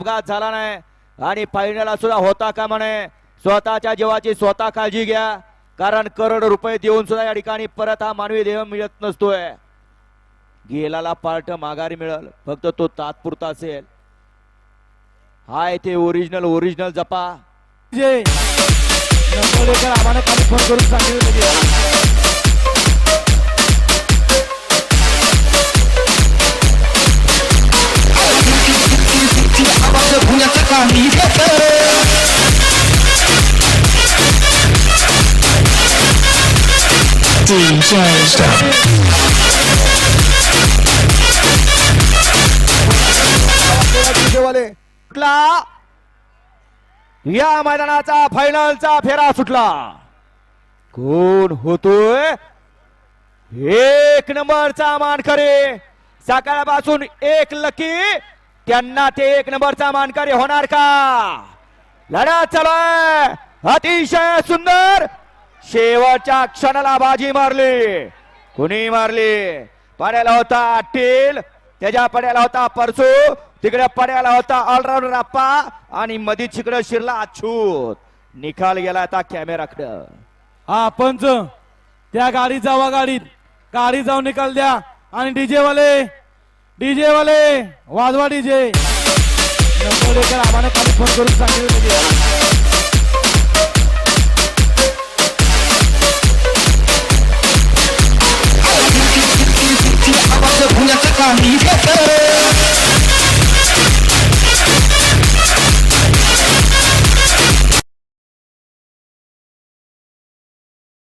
अपघात झाला नाही आणि फायनल सुद्धा होता का म्हणे? स्वतःच्या जीवाची स्वतः काळजी घ्या कारण करोड रुपये देऊन सुद्धा या ठिकाणी परत हा मानवी देह मिळत नसतोय. गेलाला पार्ट माघारी मिळल फक्त तो तात्पुरता असेल. हाय ते ओरिजिनल ओरिजिनल जपा. जे आम्हाला खाली फोन करून सांगितलं. DJ Stop. सुटला या मैदानाचा फायनलचा फेरा सुटला. कोण होतोय? एक नंबरचा मानकरी. सकाळपासून एक लकी त्यांना ते एक नंबरचा मानकरी होणार का? लढत चालूय अतिशय सुंदर. शेवटच्या क्षणाला बाजी मारली. कुणी मारली? पड्याला होता टील. त्याच्या पड्याला होता परसू. तिकडे पड्याला होता ऑलराऊंडर अप्पा आणि मधी तिकडे शिरला अछूत. निकाल गेला आता कॅमेराकडं. हा पंच. त्या गाडीत जावा गाडीत. गाडी जाऊन निकाल द्या. आणि डीजे वाले डीजे. वाले वाजवा डीजे आम्हाला खाली फोन करून सांगितलं.